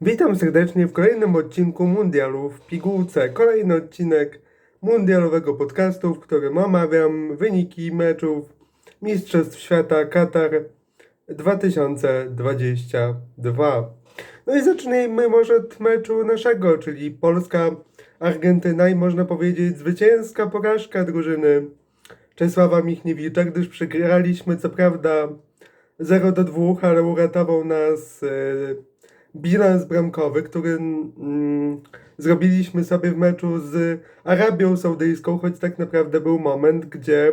Witam serdecznie w kolejnym odcinku Mundialu w pigułce. Kolejny odcinek mundialowego podcastu, w którym omawiam wyniki meczów Mistrzostw Świata Katar 2022. No i zacznijmy może od meczu naszego, czyli Polska-Argentyna i można powiedzieć zwycięska porażka drużyny Czesława Michniewicza, gdyż przegraliśmy co prawda 0 do 2, ale uratował nas e, bilans bramkowy, który mm, zrobiliśmy sobie w meczu z Arabią Saudyjską, choć tak naprawdę był moment, gdzie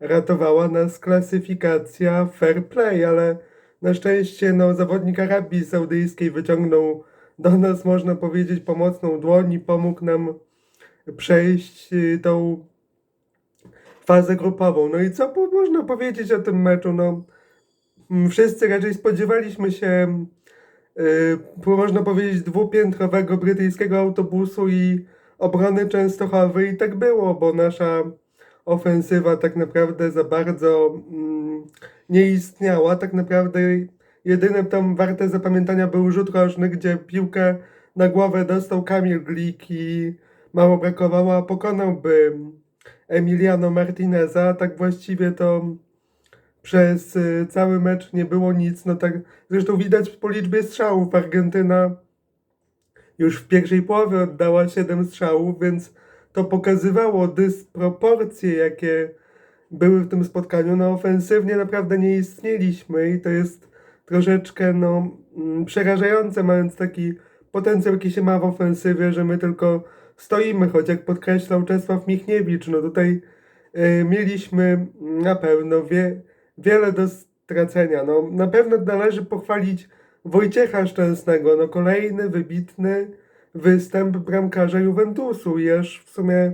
ratowała nas klasyfikacja fair play, ale na szczęście no, zawodnik Arabii Saudyjskiej wyciągnął do nas, można powiedzieć, pomocną dłoń i pomógł nam przejść y, tą fazę grupową. No i co można powiedzieć o tym meczu? No, mm, wszyscy raczej spodziewaliśmy się można powiedzieć, dwupiętrowego brytyjskiego autobusu i obrony Częstochowy i tak było, bo nasza ofensywa tak naprawdę za bardzo mm, nie istniała. Tak naprawdę jedynym tam warte zapamiętania był rzut rożny, gdzie piłkę na głowę dostał Kamil Glik i mało brakowało, a pokonałby Emiliano Martineza. Tak właściwie to przez y, cały mecz nie było nic. No tak, zresztą widać po liczbie strzałów. Argentyna już w pierwszej połowie oddała 7 strzałów, więc to pokazywało dysproporcje, jakie były w tym spotkaniu. No ofensywnie naprawdę nie istnieliśmy i to jest troszeczkę no, mm, przerażające, mając taki potencjał, jaki się ma w ofensywie, że my tylko stoimy, choć jak podkreślał Czesław Michniewicz, no tutaj y, mieliśmy na pewno wie, wiele do stracenia. No, na pewno należy pochwalić Wojciecha Szczęsnego, no kolejny wybitny występ bramkarza Juventusu. I aż w sumie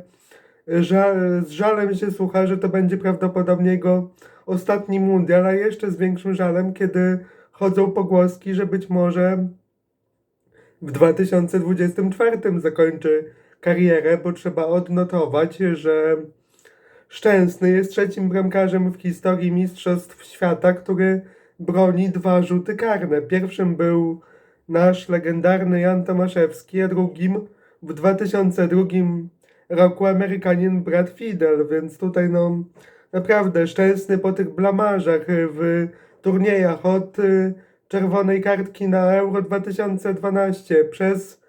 z żalem się słucha, że to będzie prawdopodobnie jego ostatni mundial, a jeszcze z większym żalem, kiedy chodzą pogłoski, że być może w 2024 zakończy karierę, bo trzeba odnotować, że Szczęsny jest trzecim bramkarzem w historii Mistrzostw Świata, który broni dwa rzuty karne. Pierwszym był nasz legendarny Jan Tomaszewski, a drugim w 2002 roku Amerykanin Brad Fidel, więc tutaj no naprawdę szczęsny po tych blamarzach w turniejach od y, czerwonej kartki na Euro 2012 przez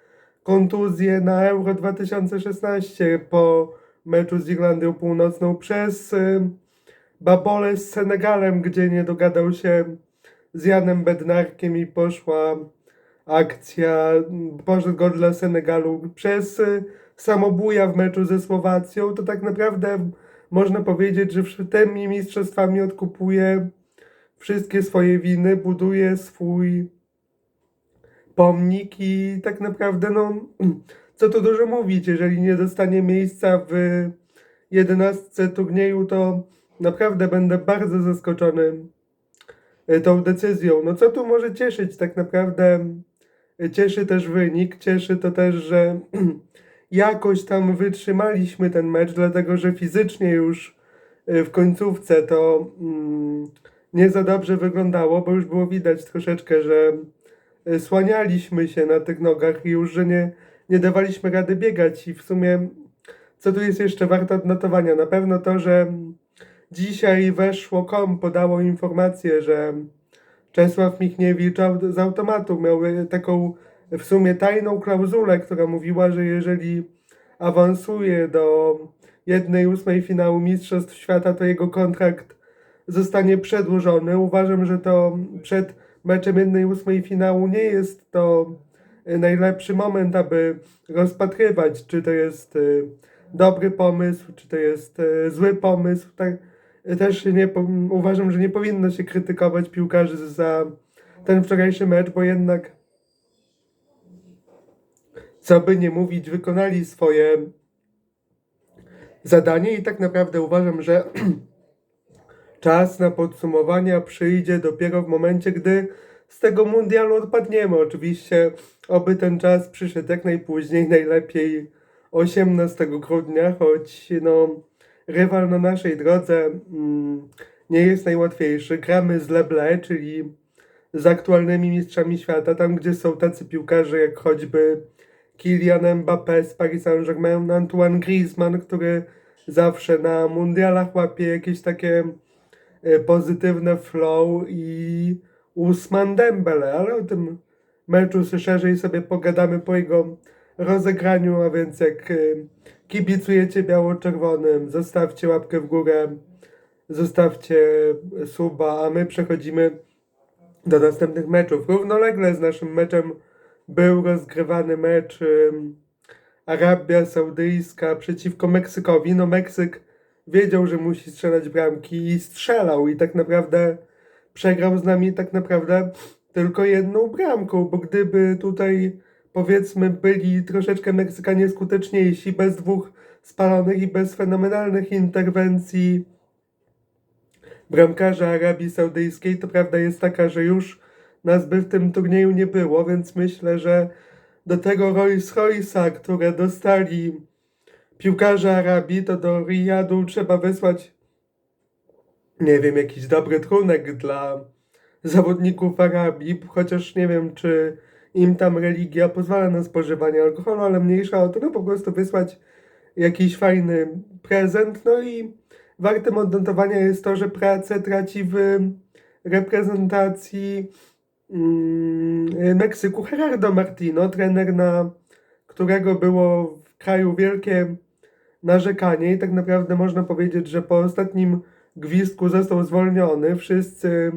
kontuzję na Euro 2016 po meczu z Irlandią Północną przez y, Babole z Senegalem, gdzie nie dogadał się z Janem Bednarkiem i poszła akcja, poszedł go dla Senegalu przez y, samobuja w meczu ze Słowacją, to tak naprawdę można powiedzieć, że tymi mistrzostwami odkupuje wszystkie swoje winy, buduje swój pomnik i tak naprawdę no co tu dużo mówić, jeżeli nie dostanie miejsca w jedenastce turnieju, to naprawdę będę bardzo zaskoczony y, tą decyzją. No co tu może cieszyć? Tak naprawdę y, cieszy też wynik, cieszy to też, że jakoś tam wytrzymaliśmy ten mecz, dlatego że fizycznie już y, w końcówce to mm, nie za dobrze wyglądało, bo już było widać troszeczkę, że słanialiśmy się na tych nogach i już, że nie, nie dawaliśmy rady biegać i w sumie co tu jest jeszcze warte odnotowania? Na pewno to, że dzisiaj weszło kom, podało informację, że Czesław Michniewicz z automatu miał y, taką w sumie tajną klauzulę, która mówiła, że jeżeli awansuje do jednej ósmej finału Mistrzostw Świata, to jego kontrakt zostanie przedłużony. Uważam, że to przed meczem jednej ósmej finału nie jest to najlepszy moment, aby rozpatrywać, czy to jest y, dobry pomysł, czy to jest y, zły pomysł. Tak, y, też nie, uważam, że nie powinno się krytykować piłkarzy za ten wczorajszy mecz, bo jednak co by nie mówić, wykonali swoje zadanie i tak naprawdę uważam, że czas na podsumowania przyjdzie dopiero w momencie, gdy z tego mundialu odpadniemy. Oczywiście, oby ten czas przyszedł jak najpóźniej, najlepiej 18 grudnia, choć no, rywal na naszej drodze mm, nie jest najłatwiejszy. Gramy z Leble, czyli z aktualnymi mistrzami świata, tam gdzie są tacy piłkarze jak choćby Kylian Mbappé z Paris Saint-Germain, Antoine Griezmann, który zawsze na mundialach łapie jakieś takie e, pozytywne flow i Usman Dembele, ale o tym meczu szerzej sobie pogadamy po jego rozegraniu, a więc jak e, kibicujecie biało-czerwonym, zostawcie łapkę w górę, zostawcie suba, a my przechodzimy do następnych meczów. Równolegle z naszym meczem był rozgrywany mecz ym, Arabia Saudyjska przeciwko Meksykowi. No Meksyk wiedział, że musi strzelać bramki i strzelał i tak naprawdę przegrał z nami tak naprawdę tylko jedną bramką, bo gdyby tutaj powiedzmy byli troszeczkę Meksykanie skuteczniejsi, bez dwóch spalonych i bez fenomenalnych interwencji bramkarza Arabii Saudyjskiej, to prawda jest taka, że już nas by w tym turnieju nie było, więc myślę, że do tego Rolls Royce'a, które dostali piłkarze Arabii, to do Riyadu trzeba wysłać, nie wiem, jakiś dobry trunek dla zawodników Arabii, chociaż nie wiem, czy im tam religia pozwala na spożywanie alkoholu, ale mniejsza o to, no po prostu wysłać jakiś fajny prezent, no i wartym odnotowania jest to, że pracę traci w reprezentacji mm, Meksyku Gerardo Martino, trener, na którego było w kraju wielkie narzekanie. I tak naprawdę można powiedzieć, że po ostatnim gwizdku został zwolniony. Wszyscy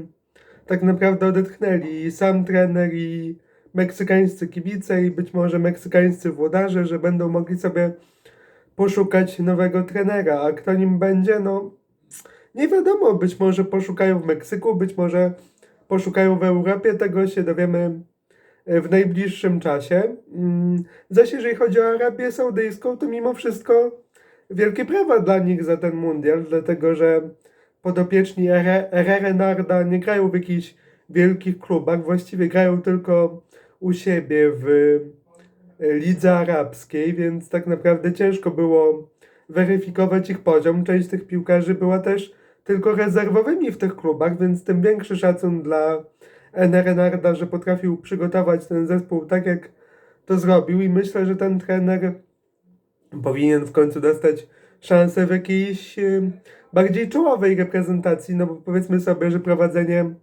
tak naprawdę odetchnęli. I sam trener i meksykańscy kibice i być może meksykańscy włodarze, że będą mogli sobie poszukać nowego trenera, a kto nim będzie, no nie wiadomo, być może poszukają w Meksyku, być może poszukają w Europie, tego się dowiemy e, w najbliższym czasie. Mm, Zaś jeżeli chodzi o Arabię Saudyjską, to mimo wszystko wielkie prawa dla nich za ten mundial, dlatego że podopieczni Renarda nie grają w jakichś wielkich klubach, właściwie grają tylko u siebie w e, lidze arabskiej, więc tak naprawdę ciężko było weryfikować ich poziom. Część tych piłkarzy była też tylko rezerwowymi w tych klubach, więc tym większy szacun dla Renarda, że potrafił przygotować ten zespół tak, jak to zrobił i myślę, że ten trener powinien w końcu dostać szansę w jakiejś y, bardziej czołowej reprezentacji, no bo powiedzmy sobie, że prowadzenie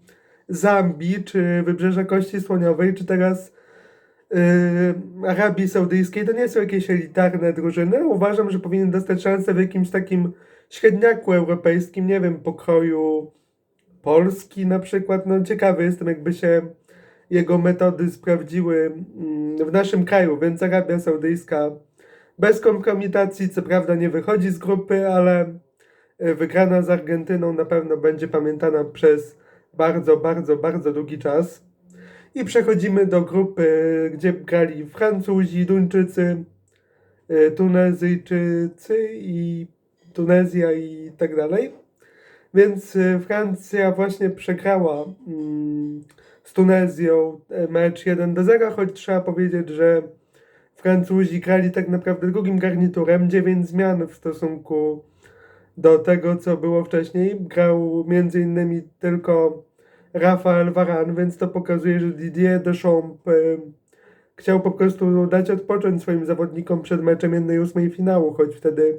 Zambii, czy Wybrzeża Kości Słoniowej, czy teraz yy, Arabii Saudyjskiej, to nie są jakieś elitarne drużyny. Uważam, że powinien dostać szansę w jakimś takim średniaku europejskim, nie wiem, pokroju Polski na przykład. No ciekawy jestem, jakby się jego metody sprawdziły mm, w naszym kraju, więc Arabia Saudyjska bez kompromitacji, co prawda nie wychodzi z grupy, ale wygrana z Argentyną na pewno będzie pamiętana przez bardzo, bardzo, bardzo długi czas. I przechodzimy do grupy, gdzie grali Francuzi, Duńczycy, e, Tunezyjczycy i Tunezja i tak dalej. Więc e, Francja właśnie przegrała mm, z Tunezją e, mecz 1 do 0, choć trzeba powiedzieć, że Francuzi grali tak naprawdę drugim garniturem, 9 zmian w stosunku do tego, co było wcześniej. Grał między innymi tylko Rafael Varane, więc to pokazuje, że Didier Deschamps chciał po prostu dać odpocząć swoim zawodnikom przed meczem 1-8 finału, choć wtedy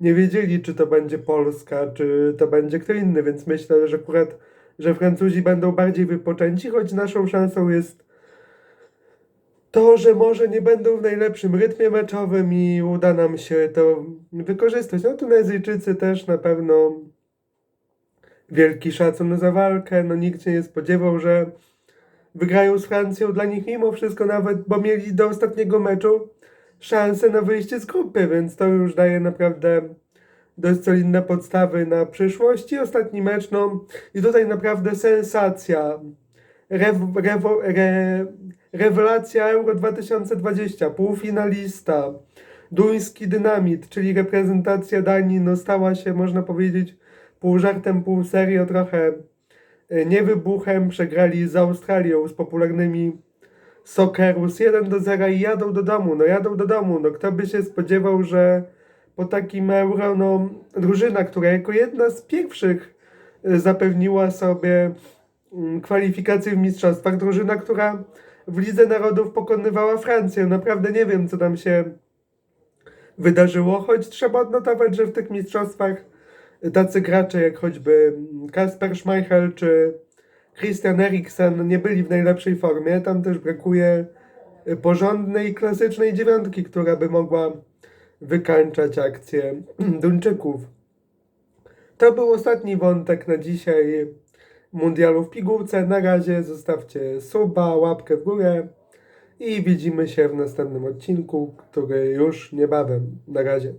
nie wiedzieli, czy to będzie Polska, czy to będzie kto inny, więc myślę, że akurat, że Francuzi będą bardziej wypoczęci, choć naszą szansą jest to, że może nie będą w najlepszym rytmie meczowym i uda nam się to wykorzystać. No Tunezyjczycy też na pewno wielki szacun za walkę. No nikt się nie spodziewał, że wygrają z Francją. Dla nich mimo wszystko nawet, bo mieli do ostatniego meczu szansę na wyjście z grupy, więc to już daje naprawdę dość solidne podstawy na przyszłość. I ostatni mecz, no i tutaj naprawdę sensacja. Rew, re, rewelacja Euro 2020, półfinalista, duński dynamit, czyli reprezentacja Danii, no stała się, można powiedzieć, pół żartem, pół serio, trochę e, niewybuchem. Przegrali z Australią, z popularnymi Socceroos 1 do 0 i jadą do domu. No jadą do domu. No kto by się spodziewał, że po takim euro, no drużyna, która jako jedna z pierwszych e, zapewniła sobie mm, kwalifikacje w mistrzostwach. Drużyna, która w Lidze Narodów pokonywała Francję. Naprawdę nie wiem, co tam się wydarzyło, choć trzeba odnotować, że w tych mistrzostwach tacy gracze jak choćby Kasper Schmeichel czy Christian Eriksen nie byli w najlepszej formie. Tam też brakuje porządnej, klasycznej dziewiątki, która by mogła wykańczać akcję Duńczyków. To był ostatni wątek na dzisiaj mundialu w pigułce. Na razie zostawcie suba, łapkę w górę i widzimy się w następnym odcinku, który już niebawem. Na razie.